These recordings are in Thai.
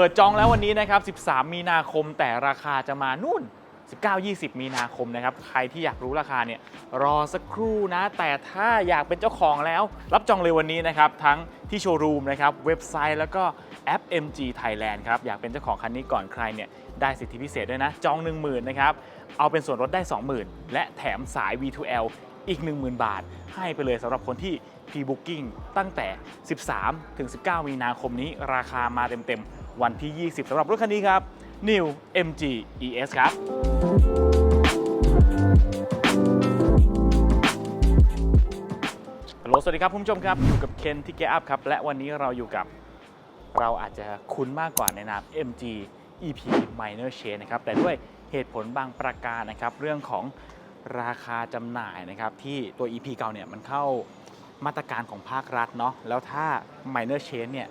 ปิดจองแล้ววันนี้นะครับ 13 มีนาคมแต่ราคาจะมานู่น 19-20 มีนาคมนะครับ ใครที่อยากรู้ราคาเนี่ยรอสักครู่นะ แต่ถ้าอยากเป็นเจ้าของแล้ว รับจองเลยวันนี้นะครับ ทั้งที่โชว์รูมนะครับ เว็บไซต์แล้วก็แอป MG Thailand ครับ อยากเป็นเจ้าของคันนี้ก่อนใครเนี่ยได้สิทธิพิเศษด้วยนะ จอง 10,000นะครับ เอาเป็นส่วนลดได้ 20,000 และแถมสาย V2L อีก 10,000 บาท ให้ไปเลยสำหรับคนที่ Pre-Booking ตั้งแต่ 13ถึง19 มีนาคมนี้ราคามาเต็มๆ วันที่ 20สำหรับรถคันนี้ครับ New MG ES ครับฮัลโหลสวัสดีครับคุณผู้ชมครับ อยู่กับเคนที่เกียร์อัพครับ และวันนี้เราอยู่กับเราอาจจะคุ้นมากกว่าในนาม MG EP Minor Change นะครับ แต่ด้วยเหตุผลบางประการนะครับ เรื่องของราคาจำหน่ายนะครับที่ตัว EP เก่าเนี่ยมันเข้ามาตรการของภาครัฐเนาะแล้วถ้า Minor Change เนี่ย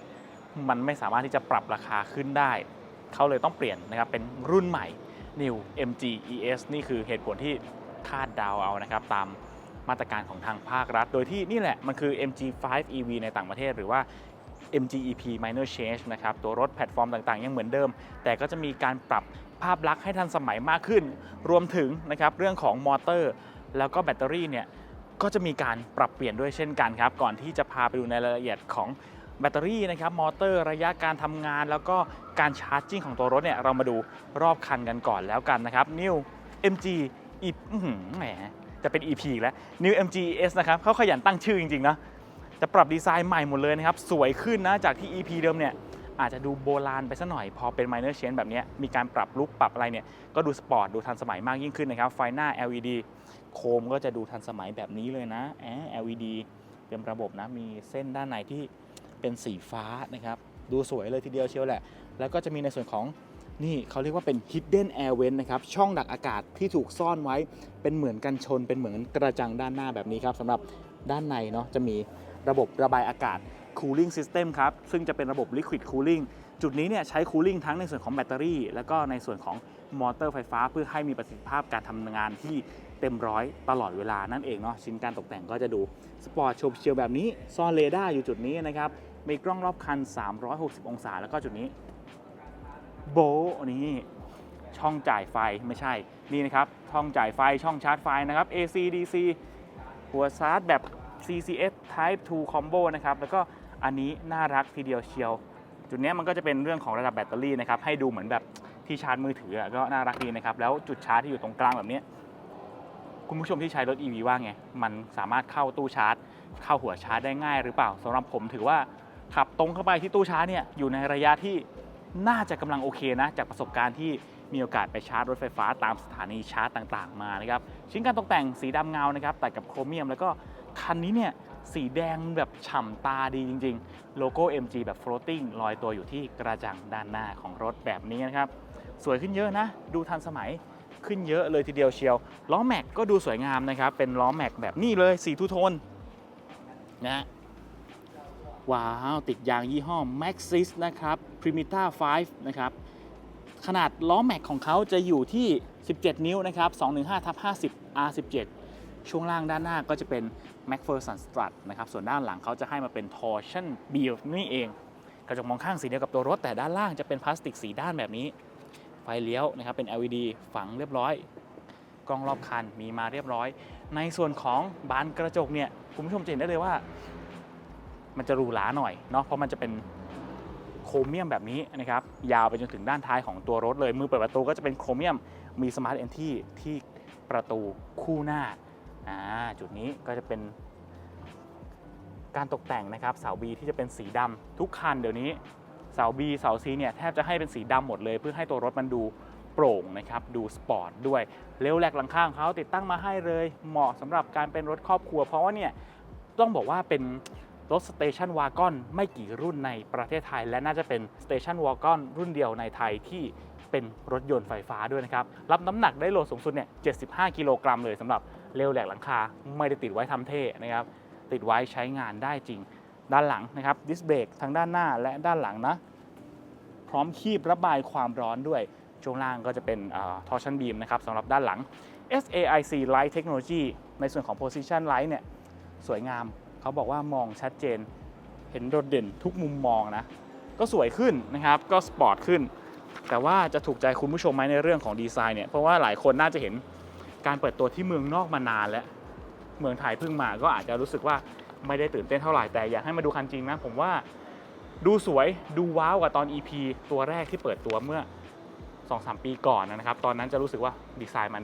มันไม่สามารถที่จะปรับราคาขึ้นได้ เขาเลยต้องเปลี่ยนนะครับเป็นรุ่นใหม่ New MG ES นี่คือเหตุผลที่คาดเดาเอานะครับตามมาตรการของทางภาครัฐ โดยที่นี่แหละมันคือ MG5 EV ในต่างประเทศหรือว่า MG EP Minor Change นะครับ ตัวรถแพลตฟอร์มต่างๆ ยังเหมือนเดิม แต่ก็จะมีการปรับภาพลักษณ์ให้ทันสมัยมากขึ้น รวมถึงนะครับเรื่องของมอเตอร์ แล้วก็แบตเตอรี่เนี่ย ก็จะมีการปรับเปลี่ยนด้วยเช่นกันครับ ก่อนที่จะพาไปดูในรายละเอียดของ แบตเตอรี่นะครับมอเตอร์ระยะการทำงาน แล้วก็การชาร์จจิ้งของตัวรถเนี่ยเรามาดูรอบคันกันก่อนแล้วกันนะครับ New MG อื้อหือแหมจะเป็น EP แล้ว New MG ES นะครับเขาขยันตั้งชื่อจริงๆนะจะปรับดีไซน์ใหม่หมดเลยนะครับ สวยขึ้นนะจากที่ EP เดิมเนี่ยอาจจะดูโบราณไปสัหน่อยพอเป็น minor change แบบนี้มีการปรับลุคปรับอะไรเนี่ยก็ดูสปอร์ตดูทันสมัยมากยิ่งขึ้นนะครับไฟหน้า LED โคมก็จะดูทันสมัยแบบนี้เลยนะแอ LED เต็มระบบนะมีเส้นด้านในที่ เป็นสีฟ้านะครับ ดูสวยเลยทีเดียวเชียวแหละ แล้วก็จะมีในส่วนของนี่เขาเรียกว่าเป็น hidden air vent นะครับช่องดักอากาศที่ถูกซ่อนไว้เป็นเหมือนกันชนเป็นเหมือนกระจังด้านหน้าแบบนี้ครับสำหรับด้านในเนาะจะมีระบบระบายอากาศ cooling system ครับ ซึ่งจะเป็นระบบ liquid cooling จุดนี้เนี่ยใช้ cooling ทั้งในส่วนของแบตเตอรี่ แล้วก็ในส่วนของมอเตอร์ไฟฟ้า เพื่อให้มีประสิทธิภาพการทำงานที่เต็มร้อยตลอดเวลานั่นเองเนาะชิ้นการตกแต่งก็จะดูสปอร์ตโฉบเฉียวแบบนี้ซ่อนเรดาร์อยู่จุดนี้นะครับ มีกล้องรอบคัน 360 องศา แล้วก็จุดนี้ โบนี่ช่องจ่ายไฟไม่ใช่ นี่นะครับ ช่องจ่ายไฟช่องชาร์จไฟนะครับ AC DC หัวชาร์จแบบ CCS Type 2 Combo นะครับ แล้วก็อันนี้น่ารักทีเดียวเชียว จุดนี้มันก็จะเป็นเรื่องของระดับแบตเตอรี่นะครับ ให้ดูเหมือนแบบที่ชาร์จมือถือก็น่ารักดีนะครับ แล้วจุดชาร์จที่อยู่ตรงกลางแบบนี้คุณผู้ชมที่ใช้รถ EV ว่าไง มันสามารถเข้าตู้ชาร์จ เข้าหัวชาร์จได้ง่ายหรือเปล่าสำหรับผมถือว่า ขับตรงเข้าไปที่ตู้ชาร์จเนี่ยอยู่ในระยะที่น่าจะกำลังโอเคนะ จากประสบการณ์ที่มีโอกาสไปชาร์จรถไฟฟ้าตามสถานีชาร์จต่างๆ มานะครับชิ้นการตกแต่งสีดำเงานะครับแต่กับโครเมียมแล้วก็คันนี้เนี่ยสีแดงแบบฉ่ำตาดีจริง ๆ โลโก้ MG แบบ floating ลอยตัวอยู่ที่กระจังด้านหน้าของรถแบบนี้นะครับ สวยขึ้นเยอะนะ ดูทันสมัยขึ้นเยอะเลยทีเดียวเชียว ล้อแม็กก็ดูสวยงามนะครับ เป็นล้อแม็กแบบนี้เลยสีทูโทนนะฮะ ว้าว ติดยางยี่ห้อ Maxxis นะครับ Primita 5 นะครับ ขนาดล้อแม็กของเขาจะอยู่ที่ 17 นิ้วนะครับ215ทับ50 R17 ช่วงล่างด้านหน้าก็จะเป็น MacPherson Strut นะครับ ส่วนด้านหลังเขาจะให้มาเป็น Torsion b e นี่เอง กระจกมองข้างสีเดียวกับตัวรถ แต่ด้านล่างจะเป็นพลาสติกสีด้านแบบนี้ ไฟเลี้ยวนะครับเป็น LED ฝังเรียบร้อย กล้องรอบคันมีมาเรียบร้อย ในส่วนของบานกระจกเนี่ยคุณผู้ชมจะเห็นได้เลยว่า มันจะหรูหราหน่อยเนาะเพราะมันจะเป็นโครเมียมแบบนี้นะครับยาวไปจนถึงด้านท้ายของตัวรถเลย มือเปิดประตูก็จะเป็นโครเมียมมีสมาร์ทเอนที่ที่ประตูคู่หน้าอ่าจุดนี้ก็จะเป็นการตกแต่งนะครับเสา B ที่จะเป็นสีดำทุกคันเดี๋ยวนี้เสา B เสา C เนี่ยแทบจะให้เป็นสีดำหมดเลย เพื่อให้ตัวรถมันดูโปร่งนะครับดูสปอร์ตด้วยเร็วแหลกหลังข้างเขาติดตั้งมาให้เลย เหมาะสำหรับการเป็นรถครอบครัว เพราะว่าเนี่ยต้องบอกว่าเป็น รถสเตชันวากอนไม่กี่รุ่นในประเทศไทย และน่าจะเป็นสเตชันวากอนรุ่นเดียวในไทยที่เป็นรถยนต์ไฟฟ้าด้วยนะครับ รับน้ำหนักได้โหลดสูงสุดเนี่ย 75 กิโลกรัมเลยสำหรับเร็วแหลกหลังคา ไม่ได้ติดไว้ทำเท่นะครับ ติดไว้ใช้งานได้จริง ด้านหลังนะครับ ดิสเบรกทั้งด้านหน้าและด้านหลังนะ พร้อมคีบระบายความร้อนด้วย ช่วงล่างก็จะเป็นทอร์ชันบีมนะครับสำหรับด้านหลัง SAIC Light Technology ในส่วนของ Position Light เนี่ย สวยงาม เขาบอกว่ามองชัดเจน เห็นโดดเด่นทุกมุมมองนะ ก็สวยขึ้นนะครับ ก็สปอร์ตขึ้น แต่ว่าจะถูกใจคุณผู้ชมไหมในเรื่องของดีไซน์เนี่ย เพราะว่าหลายคนน่าจะเห็นการเปิดตัวที่เมืองนอกมานานแล้ว เมืองไทยเพิ่งมาก็อาจจะรู้สึกว่าไม่ได้ตื่นเต้นเท่าไหร่ แต่อยากให้มาดูคันจริงนะ ผมว่าดูสวยดูว้าวกว่าตอน EP ตัวแรกที่เปิดตัวเมื่อ 2-3 ปีก่อนนะครับ ตอนนั้นจะรู้สึกว่าดีไซน์มัน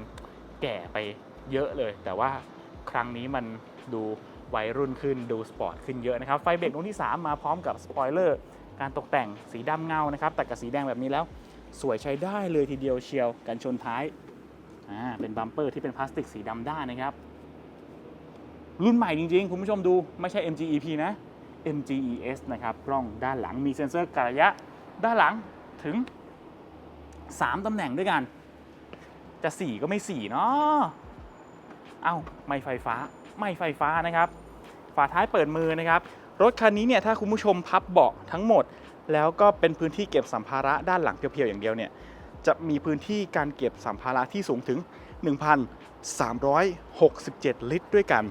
แก่ไปเยอะเลย แต่ว่าครั้งนี้มันดู วัยรุ่นขึ้นดูสปอร์ตขึ้นเยอะนะครับ ไฟเบรกดวงที่ 3 มาพร้อมกับสปอยเลอร์การตกแต่งสีดำเงานะครับแต่กับสีแดงแบบนี้แล้ว สวยใช้ได้เลยทีเดียวเชียวกันชนท้ายอ่าเป็นบัมเปอร์ที่เป็นพลาสติกสีดำด้านนะครับ รุ่นใหม่จริงๆ คุณผู้ชมดูไม่ใช่ MGEP นะ MGES นะครับกล้องด้านหลังมีเซ็นเซอร์กระยะด้านหลังถึง 3ตำแหน่งด้วยกัน จะ 4 ก็ไม่ 4 เนาะเอ้า ไม่ไฟฟ้า ไม่ไฟฟ้านะครับ ฝาท้ายเปิดมือนะครับ รถคันนี้เนี่ยถ้าคุณผู้ชมพับเบาะทั้งหมด แล้วก็เป็นพื้นที่เก็บสัมภาระด้านหลังเพียวๆอย่างเดียวเนี่ยจะมีพื้นที่การเก็บสัมภาระที่สูงถึง 1,367 ลิตรด้วยกัน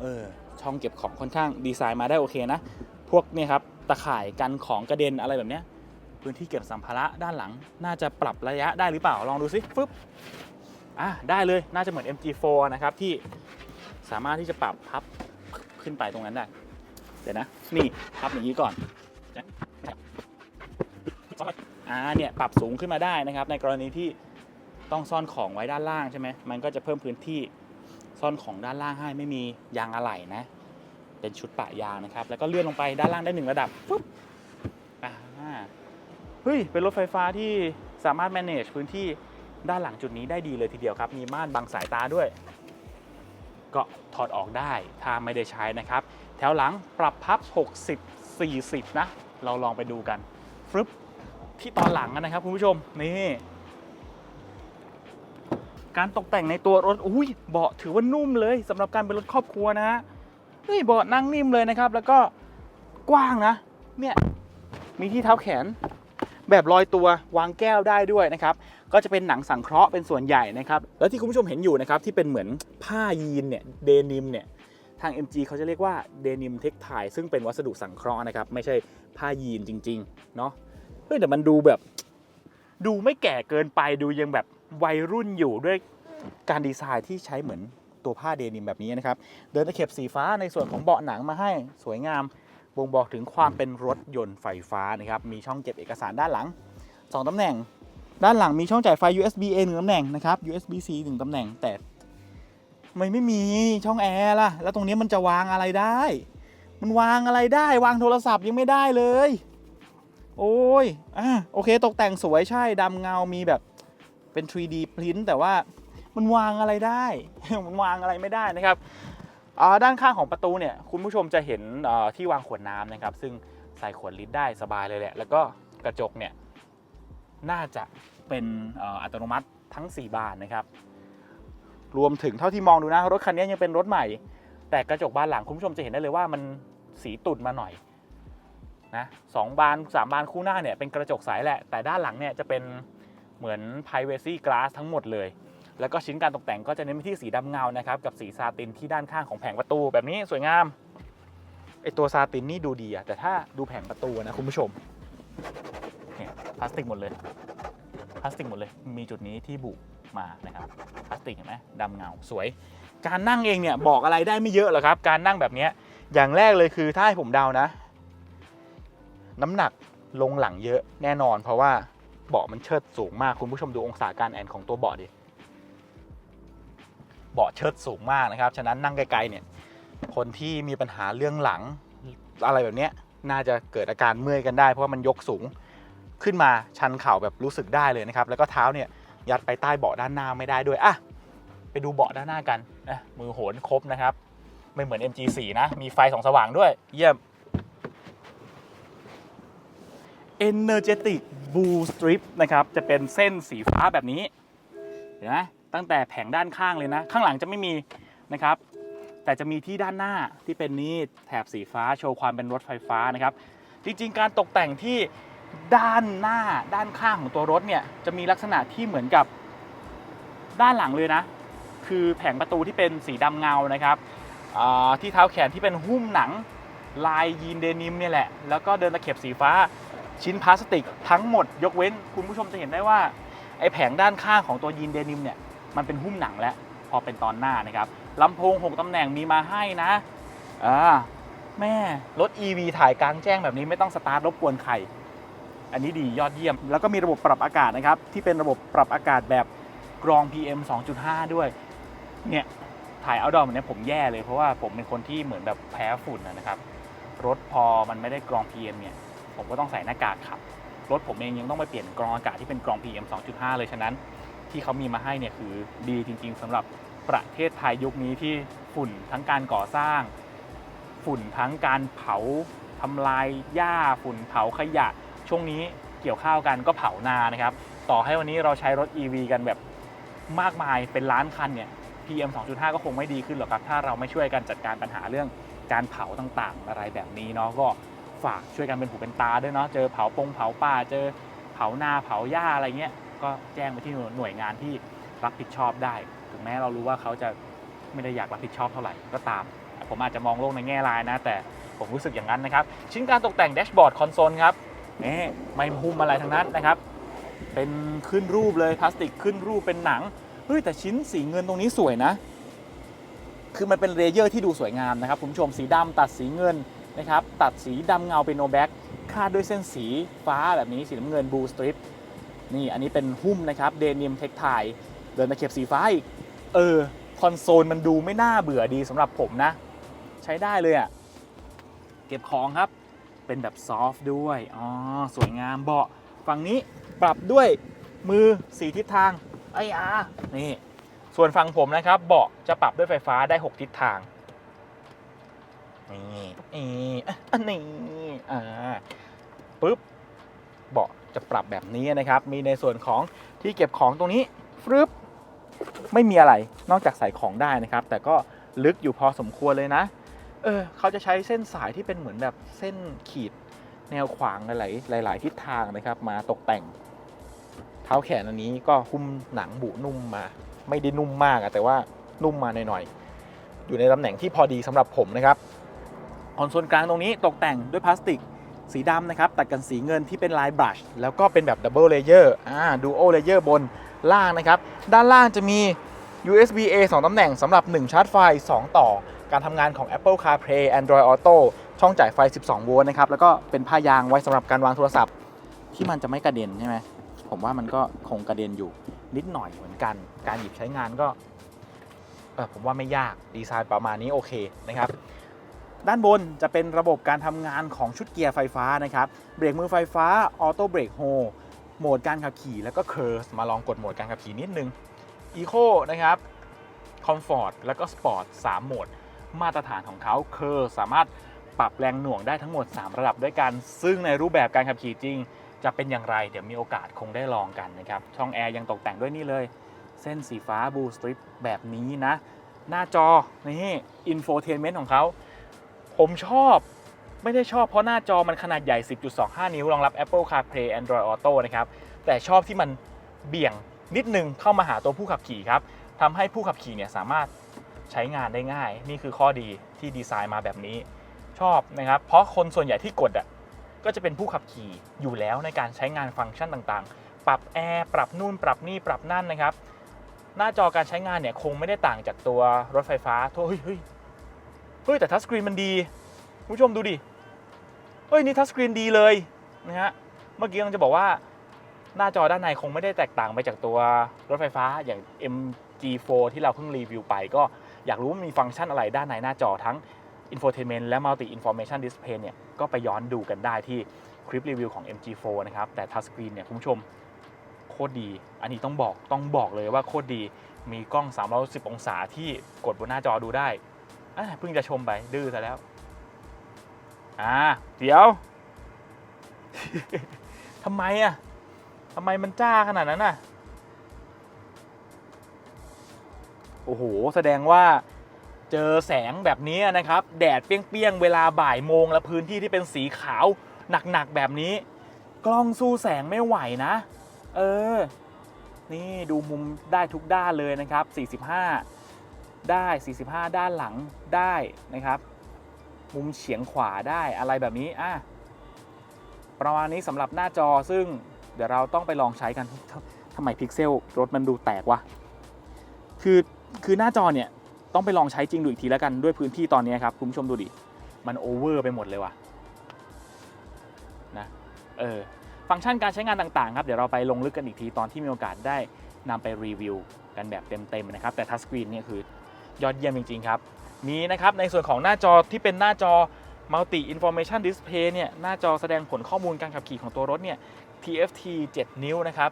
เออ ช่องเก็บของค่อนข้างดีไซน์มาได้โอเคนะ พวกเนี่ยครับตะข่ายกันของกระเด็นอะไรแบบเนี้ย พื้นที่เก็บสัมภาระด้านหลัง น่าจะปรับระยะได้หรือเปล่า ลองดูสิฟึบ อะได้เลยน่าจะเหมือน MG4 นะครับที่สามารถที่จะปรับพับขึ้นไปตรงนั้นได้ เดี๋ยวนะ นี่พับอย่างนี้ก่อนอ่าเนี่ยปรับสูงขึ้นมาได้นะครับ ในกรณีที่ต้องซ่อนของไว้ด้านล่างใช่ไหมมันก็จะเพิ่มพื้นที่ซ่อนของด้านล่างให้ไม่มียางอะไหล่นะ เป็นชุดปะยางนะครับ แล้วก็เลื่อนลงไปด้านล่างได้หนึ่งระดับปุ๊บอ่าเฮ้ยเป็นรถไฟฟ้าที่สามารถ manage พื้นที่ ด้านหลังจุดนี้ได้ดีเลยทีเดียวครับ มีม่านบังสายตาด้วย ก็ถอดออกได้ถ้าไม่ได้ใช้นะครับ แถวหลังปรับพับ 60 40 นะ เราลองไปดูกันฟึบที่ตอนหลังนะครับคุณผู้ชมนี่การตกแต่งในตัวรถอุ้ยเบาะถือว่านุ่มเลยสำหรับการเป็นรถครอบครัวนะฮะเฮ้ยเบาะนั่งนิ่มเลยนะครับ แล้วก็กว้างนะ เนี่ยมีที่เท้าแขน แบบลอยตัววางแก้วได้ด้วยนะครับก็จะเป็นหนังสังเคราะห์เป็นส่วนใหญ่นะครับแล้วที่คุณผู้ชมเห็นอยู่นะครับที่เป็นเหมือนผ้ายีนเนี่ยเดนิมเนี่ยทาง MG เขาจะเรียกว่าเดนิมเทคไทซึ่งเป็นวัสดุสังเคราะห์นะครับไม่ใช่ผ้ายีนจริงๆเนาะเฮ้ยแต่มันดูแบบ ดูไม่แก่เกินไปดูยังแบบวัยรุ่นอยู่ด้วยการดีไซน์ที่ใช้เหมือนตัวผ้าเดนิมแบบนี้นะครับ เดินตะเข็บสีฟ้าในส่วนของเบาะหนังมาให้สวยงาม บ่งบอกถึงความเป็นรถยนต์ไฟฟ้านะครับมีช่องเก็บเอกสารด้านหลัง 2 ตำแหน่ง ด้านหลังมีช่องจ่ายไฟ USB A หนึ่งตำแหน่งนะครับ USB C หนึ่งตำแหน่งแต่ไม่ไม่มีช่องแอร์ล่ะ แล้วตรงนี้มันจะวางอะไรได้ มันวางอะไรได้ วางโทรศัพท์ยังไม่ได้เลย โอ้ยอะโอเค ตกแต่งสวยใช่ดำเงามีแบบเป็น 3D print แต่ว่ามันวางอะไรได้ มันวางอะไรไม่ได้นะครับ ด้านข้างของประตูเนี่ยคุณผู้ชมจะเห็นที่วางขวดน้ำนะครับ ซึ่งใส่ขวดลิตรได้สบายเลยแหละ แล้วก็กระจกเนี่ยน่าจะเป็นอัตโนมัติทั้ง 4 บานนะครับ รวมถึงเท่าที่มองดูนะ รถคันนี้ยังเป็นรถใหม่ แต่กระจกบานหลังคุณผู้ชมจะเห็นได้เลยว่ามันสีตุ่นมาหน่อยนะสองบานสามบานคู่หน้าเนี่ยเป็นกระจกใสแหละ แต่ด้านหลังเนี่ยจะเป็นเหมือน privacy glass ทั้งหมดเลย แล้วก็ชิ้นการตกแต่งก็จะเน้นไปที่สีดำเงานะครับกับสีซาตินที่ด้านข้างของแผงประตู แบบนี้สวยงามไอตัวซาตินนี่ดูดีอะแต่ถ้าดูแผงประตูนะคุณผู้ชมเนี่ยพลาสติกหมดเลยพลาสติกหมดเลย มีจุดนี้ที่บุมานะครับพลาสติกเห็นไหมดำเงาสวย การนั่งเองเนี่ยบอกอะไรได้ไม่เยอะหรอกครับ การนั่งแบบนี้อย่างแรกเลยคือถ้าให้ผมเดานะ น้ำหนักลงหลังเยอะแน่นอน เพราะว่าเบาะมันเชิดสูงมากคุณผู้ชมดูองศาการแอนของตัวเบาะดิ เบาะเชิดสูงมากนะครับ ฉะนั้นนั่งไกลๆเนี่ย คนที่มีปัญหาเรื่องหลังอะไรแบบนี้น่าจะเกิดอาการเมื่อยกันได้ เพราะว่ามันยกสูงขึ้นมาชันเข่าแบบรู้สึกได้เลยนะครับ แล้วก็เท้าเนี่ยยัดไปใต้เบาะด้านหน้าไม่ได้ด้วยอะไปดูเบาะด้านหน้ากันอะมือโหนครบนะครับ ไม่เหมือน MG4 นะ มีไฟสองสว่างด้วย เยี่ยม Energetic Blue Strip นะครับ จะเป็นเส้นสีฟ้าแบบนี้ เห็นไหม ตั้งแต่แผงด้านข้างเลยนะ ข้างหลังจะไม่มีนะครับ แต่จะมีที่ด้านหน้าที่เป็นนี่แถบสีฟ้าโชว์ความเป็นรถไฟฟ้านะครับ จริงๆ การตกแต่งที่ด้านหน้าด้านข้างของตัวรถเนี่ยจะมีลักษณะที่เหมือนกับด้านหลังเลยนะ คือแผงประตูที่เป็นสีดำเงานะครับที่เท้าแขนที่เป็นหุ้มหนังลายยีนเดนิมเนี่ยแหละ แล้วก็เดินตะเข็บสีฟ้าชิ้นพลาสติกทั้งหมดยกเว้นคุณผู้ชมจะเห็นได้ว่าไอแผงด้านข้างของตัวยีนเดนิมเนี่ย มันเป็นหุ้มหนังแล้วพอเป็นตอนหน้านะครับลำโพง 6ตำแหน่งมีมาให้นะอ่าแม่รถ EV ถ่ายกลางแจ้งแบบนี้ไม่ต้องสตาร์ทรบกวนใคร อันนี้ดียอดเยี่ยม แล้วก็มีระบบปรับอากาศนะครับ ที่เป็นระบบปรับอากาศแบบกรอง PM 2.5 ด้วย เนี่ย ถ่ายเอาดอมเนี่ยผมแย่เลยเพราะว่าผมเป็นคนที่เหมือนแบบแพ้ฝุ่นนะนะครับ รถพอมันไม่ได้กรอง PM เนี่ย ผมก็ต้องใส่หน้ากากขับ รถผมเองยังต้องไปเปลี่ยนกรองอากาศที่เป็นกรอง PM 2.5 เลยฉะนั้น ที่เขามีมาให้เนี่ยคือดีจริง ๆสำหรับประเทศไทยยุคนี้ที่ฝุ่นทั้งการก่อสร้าง ฝุ่นทั้งการเผาทำลายหญ้าฝุ่นเผาขยะ ช่วงนี้เกี่ยวข้าวกันก็เผานานะครับ ต่อให้วันนี้เราใช้รถ EV กันแบบมากมายเป็นล้านคันเนี่ย PM 2.5 ก็คงไม่ดีขึ้นหรอกครับ ถ้าเราไม่ช่วยกันจัดการปัญหาเรื่องการเผาต่างๆ อะไรแบบนี้เนาะก็ฝากช่วยกันเป็นหูเป็นตาด้วยเนาะเจอเผาปงเผาป่าเจอเผานาเผาหญ้าอะไรเงี้ย ก็แจ้งไปที่หน่วยงานที่รับผิดชอบได้ ถึงแม้เรารู้ว่าเขาจะไม่ได้อยากรับผิดชอบเท่าไหร่ก็ตาม ผมอาจจะมองโลกในแง่ร้ายนะ แต่ผมรู้สึกอย่างนั้นนะครับ ชิ้นการตกแต่งแดชบอร์ดคอนโซลครับนี่ไม่หุ้มอะไรทั้งนั้นนะครับ เป็นขึ้นรูปเลยพลาสติกขึ้นรูปเป็นหนังเฮ้ยแต่ชิ้นสีเงินตรงนี้สวยนะ คือมันเป็นเลเยอร์ที่ดูสวยงามนะครับคุณผู้ชมสีดำตัดสีเงินนะครับตัดสีดำเงาเป็นโนแบ็กคาดด้วยเส้นสีฟ้าแบบนี้สีน้ำเงินบลูสตริป นี่อันนี้เป็นหุ้มนะครับเดนิมเทคไทเดินตะเข็บสีฟ้าอีก เออ คอนโซลมันดูไม่น่าเบื่อดีสำหรับผมนะ ใช้ได้เลยอะ่ะ เก็บของครับ เป็นแบบซอฟต์ด้วย อ๋อ สวยงามเบาะฝั่งนี้ปรับด้วยมือสีทิศทางไอ้อานี่ ส่วนฝั่งผมนะครับ เบาะจะปรับด้วยไฟฟ้าได้ 6 ทิศทาง นี่นี่อันนี้อ่าปึ๊บเบาะ จะปรับแบบนี้นะครับ มีในส่วนของที่เก็บของตรงนี้ฟรึบไม่มีอะไรนอกจากใส่ของได้นะครับ แต่ก็ลึกอยู่พอสมควรเลยนะ เออเขาจะใช้เส้นสายที่เป็นเหมือนแบบเส้นขีดแนวขวางหลาย ๆ หลาย ๆ ทิศทางนะครับ มาตกแต่ง เท้าแขนอันนี้ก็หุ้มหนังบุนุ่มมา ไม่ได้นุ่มมากอะแต่ว่านุ่มมาหน่อย ๆ อยู่ในตำแหน่งที่พอดีสำหรับผมนะครับคอนโซลกลางตรงนี้ตกแต่งด้วยพลาสติก สีดำนะครับ ตัดกันสีเงินที่เป็นลายบรัชแล้วก็เป็นแบบดับเบิลเลเยอร์อ่าดูโอเลเยอร์บนล่างนะครับ ด้านล่างจะมี USB A 2ตำแหน่งสำหรับ 1 ชาร์จไฟ 2 ต่อ การทำงานของ Apple CarPlay Android Auto ช่องจ่ายไฟ 12 โวลต์นะครับ แล้วก็เป็นผ้ายางไว้สำหรับการวางโทรศัพท์ ที่มันจะไม่กระเด็นใช่ไหมผมว่ามันก็คงกระเด็นอยู่นิดหน่อยเหมือนกัน การหยิบใช้งานก็เออผมว่าไม่ยากดีไซน์ประมาณนี้โอเคนะครับ ด้านบนจะเป็นระบบการทำงานของชุดเกียร์ไฟฟ้านะครับ เบรกมือไฟฟ้า ออโต้เบรกโฮ โหมดการขับขี่ แล้วก็เคอร์ส มาลองกดโหมดการขับขี่นิดนึง Eco นะครับ Comfort แล้วก็ Sport 3โหมด มาตรฐานของเขาเคือสามารถปรับแรงหน่วงได้ทั้งหมด 3 ระดับด้วยกัน ซึ่งในรูปแบบการขับขี่จริง จะเป็นอย่างไร เดี๋ยวมีโอกาสคงได้ลองกันนะครับ ช่องแอร์ยังตกแต่งด้วยนี่เลย เส้นสีฟ้าบูสตริปแบบนี้นะ หน้าจอ นี่ อินโฟเทนเมนต์ของเขา ผมชอบไม่ได้ชอบเพราะหน้าจอมันขนาดใหญ่ 10.25 นิ้วรองรับ Apple CarPlay Android Auto นะครับ แต่ชอบที่มันเบี่ยงนิดนึงเข้ามาหาตัวผู้ขับขี่ครับทำให้ผู้ขับขี่เนี่ยสามารถใช้งานได้ง่าย นี่คือข้อดีที่ดีไซน์มาแบบนี้ ชอบนะครับ เพราะคนส่วนใหญ่ที่กดอะก็จะเป็นผู้ขับขี่อยู่แล้วในการใช้งานฟังก์ชันต่างๆ ปรับแอร์ ปรับนู่น ปรับนี่ ปรับนั่นนะครับ หน้าจอการใช้งานเนี่ยคงไม่ได้ต่างจากตัวรถไฟฟ้าโทษเฮ้ย ฮ้ยเฮ้ยแต่ทัชสกรีนมันดีคุณผู้ชมดูดิเฮ้ยนี่ทัชสกรีนดีเลยนะฮะเมื่อกี้กำลังจะบอกว่าหน้าจอด้านในคงไม่ได้แตกต่างไปจากตัวรถไฟฟ้าอย่าง MG4 ที่เราเพิ่งรีวิวไป ก็อยากรู้ว่ามีฟังก์ชันอะไรด้านในหน้าจอทั้ง Infotainment และ Multi Information Display เนี่ยก็ไปย้อนดูกันได้ที่คลิปรีวิวของ MG4 นะครับ แต่ทัชสกรีนเนี่ยคุณผู้ชมโคตรดี อันนี้ต้องบอกต้องบอกเลยว่าโคตรดีมีกล้อง310องศาที่กดบนหน้าจอดูได้ อะเพิ่งจะชมไปดื้อซะแล้ว อ่า เดี๋ยว ทำไมอะทำไมมันจ้าขนาดนั้นน่ะ โอ้โห แสดงว่าเจอแสงแบบนี้นะครับ แดดเปรี้ยงๆ เวลาบ่ายโมงและพื้นที่ที่เป็นสีขาวหนักๆ แบบนี้ กล้องสู้แสงไม่ไหวนะ เออ นี่ดูมุมได้ทุกด้านเลยนะครับ 45 ได้ 45 ด้านหลังได้นะครับ มุมเฉียงขวาได้อะไรแบบนี้อะประมาณนี้สำหรับหน้าจอซึ่งเดี๋ยวเราต้องไปลองใช้กันททำไมพิกเซลรถมันดูแตกวะคือคือหน้าจอเนี่ยต้องไปลองใช้จริงดูอีกทีแล้วกันด้วยพื้นที่ตอนนี้ครับคุณผู้ชมดูดิ มันโอเวอร์ไปหมดเลยว่ะนะเออฟังก์ชันการใช้งานต่างๆ ครับ เดี๋ยวเราไปลงลึกกันอีกทีตอนที่มีโอกาสได้นำไปรีวิวกันแบบเต็มๆนะครับ แต่ทัชสกรีนเนี่ยคือ ยอดเยี่ยมจริง ๆ ครับ มีนะครับในส่วนของหน้าจอที่เป็นหน้าจอ Multi Information Display เนี่ยหน้าจอแสดงผลข้อมูลการขับขี่ของตัวรถเนี่ย TFT 7 นิ้วนะครับ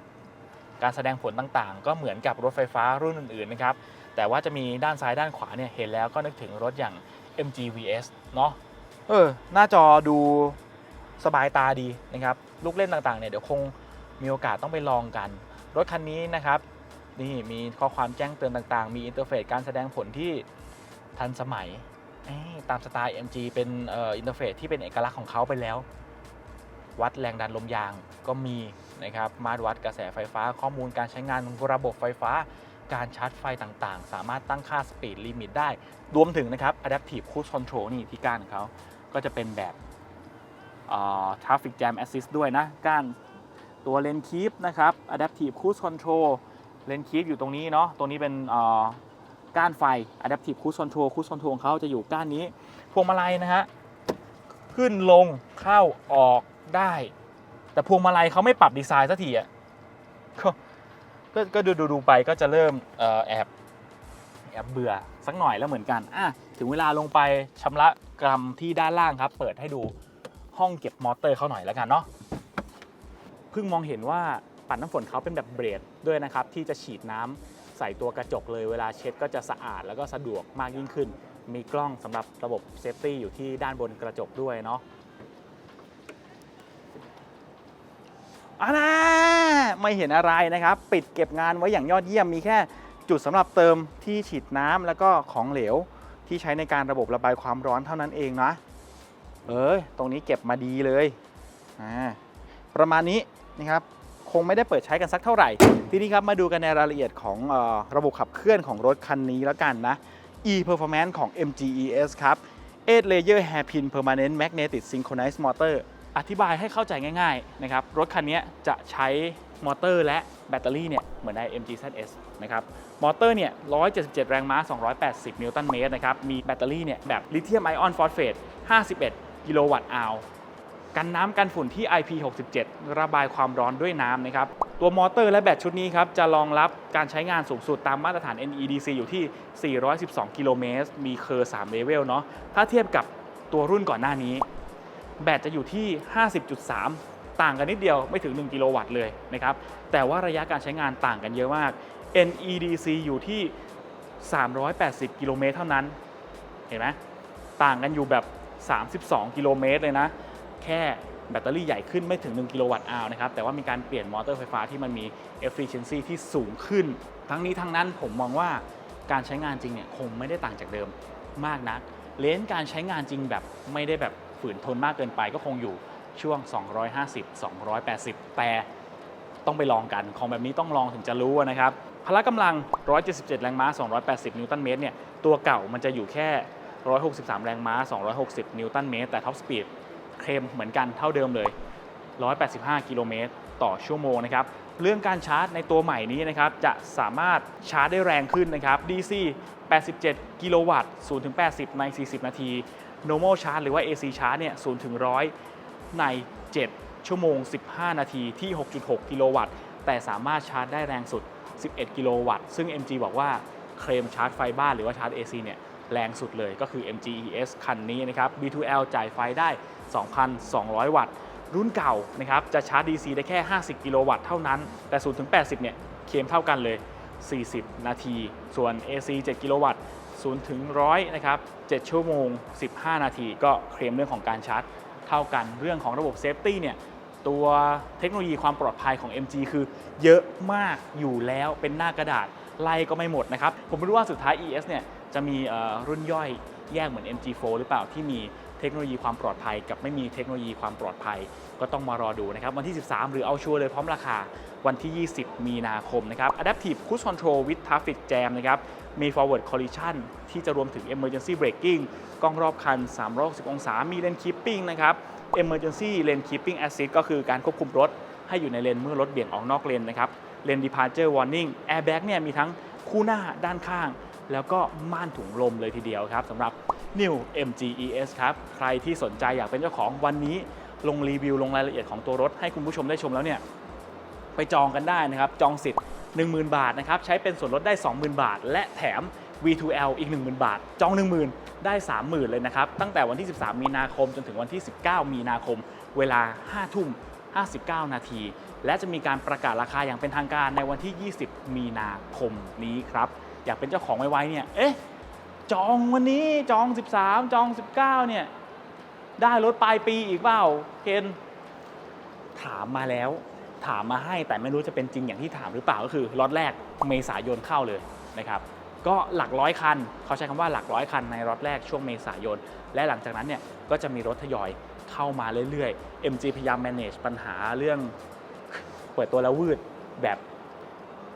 การแสดงผลต่างๆ ก็เหมือนกับรถไฟฟ้ารุ่นอื่นๆนะครับแต่ว่าจะมีด้านซ้ายด้านขวาเนี่ยเห็นแล้วก็นึกถึงรถอย่าง MG VS เนาะเออหน้าจอดูสบายตาดีนะครับลูกเล่นต่างๆเนี่ยเดี๋ยวคงมีโอกาสต้องไปลองกัน รถคันนี้นะครับ นี่มีข้อความแจ้งเตือนต่างๆ มีอินเทอร์เฟซการแสดงผลที่ทันสมัย ตามสไตล์ MG เป็นเอ่ออินเทอร์เฟซที่เป็นเอกลักษณ์ของเขาไปแล้ว วัดแรงดันลมยางก็มีนะครับ มาตรวัดกระแสไฟฟ้า ข้อมูลการใช้งานระบบไฟฟ้า การชาร์จไฟต่างๆ สามารถตั้งค่า Speed Limit ได้ รวมถึงนะครับ Adaptive Cruise Control นี่ที่ก้านของเขา ก็จะเป็นแบบ Traffic Jam Assist ด้วยนะ ก้านตัว Lane Keep นะครับ Adaptive Cruise Control Lane Keep อยู่ตรงนี้เนาะตรงนี้เป็นก้านไฟ Adaptive Cruise Control Cruise Control ของเขาจะอยู่ก้านนี้ พวงมาลัยนะฮะ ขึ้นลงเข้าออกได้ แต่พวงมาลัยเขาไม่ปรับดีไซน์สักทีอะก็ก็ก็ดูดูดูไปก็จะเริ่มออแอบแอบเบื่อสักหน่อยแล้วเหมือนกันอะถึงเวลาลงไปชำระกรัมที่ด้านล่างครับ เปิดให้ดูห้องเก็บมอเตอร์เขาหน่อยแล้วกันเนาะเพิ่งมองเห็นว่า ปัดน้ำฝนเขาเป็นแบบเบรดด้วยนะครับที่จะฉีดน้ำใส่ตัวกระจกเลยเวลาเช็ดก็จะสะอาดแล้วก็สะดวกมากยิ่งขึ้น มีกล้องสำหรับระบบเซฟตี้อยู่ที่ด้านบนกระจกด้วยเนาะอานะไม่เห็นอะไรนะครับ ปิดเก็บงานไว้อย่างยอดเยี่ยมมีแค่จุดสำหรับเติมที่ฉีดน้ำแล้วก็ของเหลวที่ใช้ในการระบบระบายความร้อนเท่านั้นเองนะเออตรงนี้เก็บมาดีเลยอ่าประมาณนี้นะครับ คงไม่ได้เปิดใช้กันสักเท่าไหร่ ทีนี้ครับมาดูกันในรายละเอียดของออระบบขับเคลื่อนของรถคันนี้แล้วกันนะ e-performance ของ MGES ครับ 8 layer hairpin permanent magnetic synchronized motor อธิบายให้เข้าใจง่ายๆนะครับรถคันนี้จะใช้มอเตอร์และแบตเตอรี่เนี่ยเหมือนใน MG ZS นะครับมอเตอร์เนี่ย 177 แรงม้า 280 นิวตันเมตรนะครับมีแบตเตอรี่เนี่ยแบบลิเธียมไอออนฟอสเฟต51 กิโลวัตต์อาว กันน้ำกันฝุ่นที่ IP67 ระบายความร้อนด้วยน้ำนะครับ ตัวมอเตอร์และแบตชุดนี้ครับ จะรองรับการใช้งานสูงสุดตามมาตรฐาน NEDC อยู่ที่ 412 กิโลเมตร มีเคอร์3เลเวลเนาะ ถ้าเทียบกับตัวรุ่นก่อนหน้านี้ แบตจะอยู่ที่ 50.3 ต่างกันนิดเดียวไม่ถึง 1 กิโลวัตต์เลยนะครับ แต่ว่าระยะการใช้งานต่างกันเยอะมาก NEDC อยู่ที่ 380 กิโลเมตรเท่านั้น เห็นไหม ต่างกันอยู่แบบ 32 กิโลเมตรเลยนะ แค่แบตเตอรี่ใหญ่ขึ้นไม่ถึง 1 กิโลวัตต์อาวนะครับ แต่ว่ามีการเปลี่ยนมอเตอร์ไฟฟ้าที่มันมี efficiency ที่สูงขึ้น ทั้งนี้ทั้งนั้นผมมองว่าการใช้งานจริงเนี่ยคงไม่ได้ต่างจากเดิมมากนัก เลนส์การใช้งานจริงแบบไม่ได้แบบฝืนทนมากเกินไปก็คงอยู่ช่วง 250 280 แต่ต้องไปลองกัน ของแบบนี้ต้องลองถึงจะรู้นะครับ พละกำลัง 177 แรงม้า 280 นิวตันเมตรเนี่ย ตัวเก่ามันจะอยู่แค่ 163 แรงม้า 260 นิวตันเมตร แต่ท็อปสปีด เคลมเหมือนกันเท่าเดิมเลย 185 กิโลเมตรต่อชั่วโมงนะครับ เรื่องการชาร์จในตัวใหม่นี้นะครับจะสามารถชาร์จได้แรงขึ้นนะครับ DC 87 กิโลวัตต์0ถึง80 ใน 40 นาที normal charge หรือว่า AC charge เนี่ย0ถึง100 ใน 7 ชั่วโมง 15 นาทีที่ 6.6 กิโลวัตต์ แต่สามารถชาร์จได้แรงสุด 11 กิโลวัตต์ ซึ่ง MG บอกว่าเคลมชาร์จไฟบ้านหรือว่าชาร์จ AC เนี่ย แรงสุดเลยก็คือ MG ES คันนี้นะครับ B2L จ่ายไฟได้ 2,200 วัตต์ รุ่นเก่านะครับจะชาร์จ DC ได้แค่ 50 กิโลวัตต์เท่านั้น แต่0ถึง80 เนี่ยเคลมเท่ากันเลย 40 นาที ส่วน AC 7 กิโลวัตต์0ถึง100นะครับ7ชั่วโมง 15 นาที ก็เคลมเรื่องของการชาร์จ เท่ากันเรื่องของระบบเซฟตี้เนี่ยตัวเทคโนโลยีความปลอดภัยของ MG คือเยอะมากอยู่แล้วเป็นหน้ากระดาษไล่ก็ไม่หมดนะครับ ผมไม่รู้ว่าสุดท้าย ES เนี่ย จะมีรุ่นย่อยแยกเหมือน MG4 หรือเปล่าที่มีเทคโนโลยีความปลอดภัย กับไม่มีเทคโนโลยีความปลอดภัย ก็ต้องมารอดูนะครับ วันที่ 13 หรือเอาชัวร์เลยพร้อมราคาวันที่ 20 มีนาคมนะครับ Adaptive Cruise Control with Traffic Jam นะครับมี forward collision ที่จะรวมถึง emergency braking กล้องรอบคัน 360 องศา มี lane keeping นะครับ emergency lane keeping assist ก็คือการควบคุมรถ ให้อยู่ในเลนเมื่อรถเบี่ยงออกนอกเลนนะครับ lane departure warning airbag เนี่ยมีทั้งคู่หน้าด้านข้าง แล้วก็ม่านถุงลมเลยทีเดียวครับสำหรับ New MG ES ครับ ใครที่สนใจอยากเป็นเจ้าของวันนี้ลงรีวิวลงรายละเอียดของตัวรถให้คุณผู้ชมได้ชมแล้วเนี่ยไปจองกันได้นะครับ จองสิทธิ์ 10,000 บาทนะครับใช้เป็นส่วนลดได้ 20,000 บาท และแถม V2L อีก 10,000 บาท จอง 10,000 ได้ 30,000 เลยนะครับ ตั้งแต่วันที่ 13 มีนาคมจนถึงวันที่ 19 มีนาคม เวลา 5 ทุ่ม 59 นาที และจะมีการประกาศราคาอย่างเป็นทางการในวันที่ 20 มีนาคมนี้ครับ อยากเป็นเจ้าของไวๆเนี่ย เอ๊ะ จองวันนี้ จอง 13 จอง 19 เนี่ย ได้รถปลายปีอีกเปล่าเคนถามมาแล้ว ถามมาให้แต่ไม่รู้จะเป็นจริงอย่างที่ถามหรือเปล่าก็คือล็อตแรกเมษายนเข้าเลยนะครับ ก็หลักร้อยคัน เขาใช้คำว่าหลักร้อยคันในล็อตแรกช่วงเมษายน และหลังจากนั้นเนี่ยก็จะมีรถทยอยเข้ามาเรื่อยๆ MG พยายาม manage ปัญหาเรื่อง เปิดตัวแล้ววืดแบบ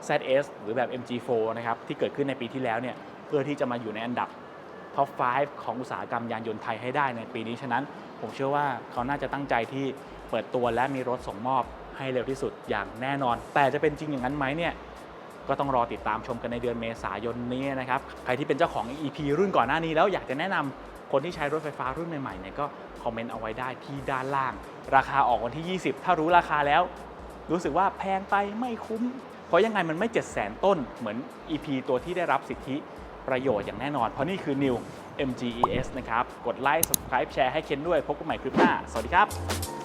ZS หรือแบบ MG4 นะครับที่เกิดขึ้นในปีที่แล้วเนี่ยเพื่อที่จะมาอยู่ในอันดับท็อป 5 ของอุตสาหกรรมยานยนต์ไทยให้ได้ในปีนี้ ฉะนั้นผมเชื่อว่าเขาน่าจะตั้งใจที่เปิดตัวและมีรถส่งมอบให้เร็วที่สุดอย่างแน่นอน แต่จะเป็นจริงอย่างนั้นไหมเนี่ยก็ต้องรอติดตามชมกันในเดือนเมษายนนี้นะครับ ใครที่เป็นเจ้าของ EP รุ่นก่อนหน้านี้แล้วอยากจะแนะนำคนที่ใช้รถไฟฟ้ารุ่นใหม่ๆเนี่ยก็คอมเมนต์เอาไว้ได้ที่ด้านล่าง ราคาออกวันที่ 20 ถ้ารู้ราคาแล้ว รู้สึกว่าแพงไปไม่คุ้ม เพราะยังไงมันไม่ 7 0 0 0 0 ต้นเหมือน EP ตัวที่ได้รับสิทธิประโยชน์อย่างแน่นอน เพราะนี่คือ New MGES นะครับ กดไลค์ subscribe แชร์ให้เคนด้วย พบกันใหม่คลิปหน้า สวัสดีครับ